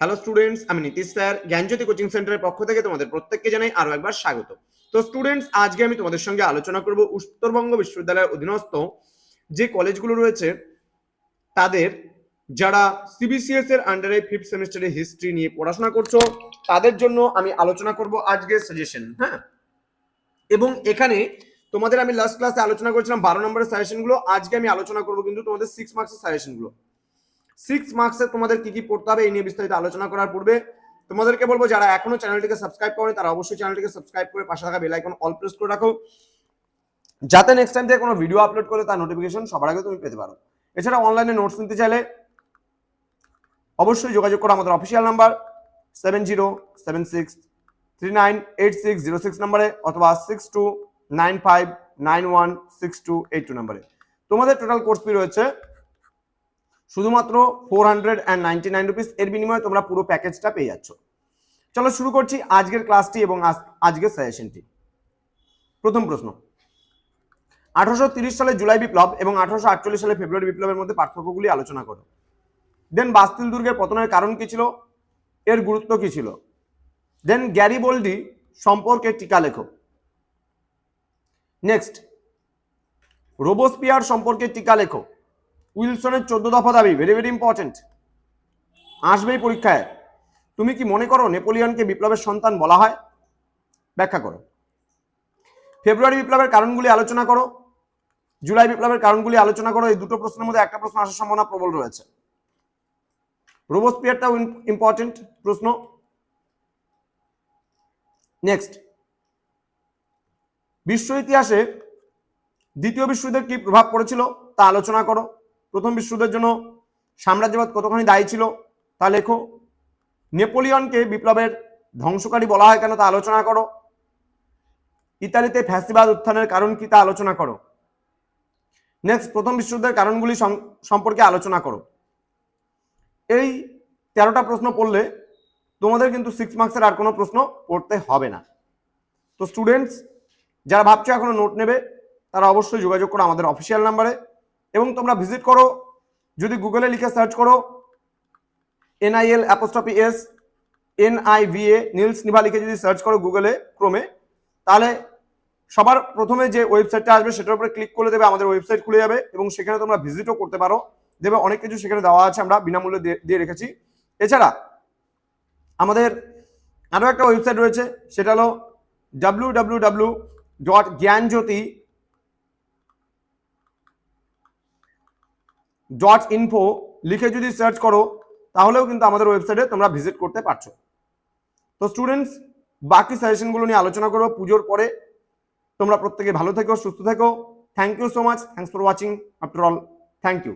Hello students আমি Nitish sir, জ্ঞানজ্যোতি coaching সেন্টারের পক্ষ থেকে তোমাদের প্রত্যেককে জানাই আরও একবার স্বাগত। তো স্টুডেন্টস আজকে আমি তোমাদের সঙ্গে আলোচনা করব উত্তরবঙ্গ বিশ্ববিদ্যালয়ের অধীনস্থ যে কলেজগুলো রয়েছে, তাদের যারা সিবিসিএস এর আন্ডারে ফিফথ সেমিস্টারে হিস্ট্রি নিয়ে পড়াশোনা করছ, তাদের জন্য আমি আলোচনা করব আজকে সাজেশন হ্যাঁ? এবং এখানে তোমাদের আমি লাস্ট ক্লাসে আলোচনা করেছিলাম বারো নম্বরের সাজেশনগুলো আজকে আমি আলোচনা করব কিন্তু তোমাদের সিক্স মার্কসের সাজেশনগুলো সিক্স মার্কসে তোমাদের কি কি পড়তে হবে এই নিয়ে বিস্তারিত আলোচনা করার পূর্বে। তোমাদেরকে বলব, যারা এখনও চ্যানেলটিকে সাবস্ক্রাইব করেনি, তারা অবশ্যই চ্যানেলটিকে সাবস্ক্রাইব করে পাশে থাকা বেল আইকন অল প্রেস করে রাখো। যাতে নেক্সট টাইম থেকে কোনো ভিডিও আপলোড করে তার নোটিফিকেশন সবার আগে তুমি পেতে পারো। এছাড়া অনলাইনে নোটস নিতে চাইলে অবশ্যই যোগাযোগ করো আমাদের official number seven zero seven six three nine eight six zero six নাম্বারে অথবা six two nine five nine one six two eight two নাম্বারে তোমাদের টোটাল কোর্স ফি রয়েছে শুধুমাত্র four hundred and ninety nine rupees এর বিনিময়ে তোমরা পুরো প্যাকেজটা পেয়ে যাচ্ছ। চলো শুরু করছি আজকের ক্লাসটি এবং আজ- আজকের সাজেশনটি প্রথম প্রশ্ন। আঠারোশো সালে জুলাই বিপ্লব এবং আঠারোশো আটচল্লিশ সালে ফেব্রুয়ারি বিপ্লবের মধ্যে পার্থক্যগুলি আলোচনা করো। দেন বাস্তিল দুর্গের পতনের কারণ কি ছিল? এর গুরুত্ব কি ছিল? দেন গ্যারিবোল্ডি সম্পর্কে টিকা লেখো। নেক্সট রোবোস্পিয়ার সম্পর্কে টিকা লেখো। উইলসনের চোদ্দ দফা দাবি ভেরি ভেরি ইম্পর্টেন্ট আসবেই পরীক্ষায়। তুমি কি মনে করো নেপোলিয়নকে বিপ্লবের সন্তান বলা হয়? ব্যাখ্যা করো। ফেব্রুয়ারি বিপ্লবের কারণগুলি আলোচনা করো। জুলাই বিপ্লবের কারণগুলি আলোচনা করো। এই দুটো প্রশ্নের মধ্যে একটা প্রশ্ন আসার সম্ভাবনা প্রবল রয়েছে। রোবোস্পিয়ারটাও ইম্পর্টেন্ট প্রশ্ন। নেক্সট বিশ্ব ইতিহাসে দ্বিতীয় বিশ্বযুদ্ধের কি প্রভাব পড়েছিল তা আলোচনা করো। প্রথম বিশ্বযুদ্ধের জন্য সাম্রাজ্যবাদ কতখানি দায়ী ছিল তা লেখো। নেপোলিয়নকে বিপ্লবের ধ্বংসকারী বলা হয় কেন তা আলোচনা করো। ইতালিতে ফ্যাসিবাদ উত্থানের কারণ কি তা আলোচনা করো। নেক্সট প্রথম বিশ্বযুদ্ধের কারণগুলি সম- সম্পর্কে আলোচনা করো। এই তেরোটা প্রশ্ন পড়লে তোমাদের কিন্তু সিক্স মার্কসের আর কোনো প্রশ্ন পড়তে হবে না। তো স্টুডেন্টস যারা ভাবছ এখনও নোট নেবে, তারা অবশ্যই যোগাযোগ করো আমাদের অফিসিয়াল নাম্বারে এবং তোমরা ভিজিট করো। যদি গুগলে লিখে সার্চ করো NIL apostrophe S N I NIVA Niels নিভা লিখে যদি সার্চ করো গুগলে ক্রমে তাহলে সবার প্রথমে যে ওয়েবসাইটটা আসবে সেটার উপরে ক্লিক করে দেবে আমাদের ওয়েবসাইট খুলে যাবে এবং সেখানে তোমরা ভিজিটও করতে পারো। দেবে অনেক কিছু সেখানে দেওয়া আছে, আমরা বিনামূল্যে দিয়ে- রেখেছি। এছাড়া আমাদের আরও একটা ওয়েবসাইট রয়েছে, সেটা হলো W W W dot Gyanjyoti dot info লিখে যদি সার্চ করো, তাহলেও কিন্তু আমাদের ওয়েবসাইটে তোমরা ভিজিট করতে পারছ। তো স্টুডেন্টস বাকি সাজেশনগুলো নিয়ে আলোচনা করব পুজোর পরে। তোমরা প্রত্যেকে ভালো থেকো, সুস্থ থেকো। Thank you so much thanks for watching after all thank you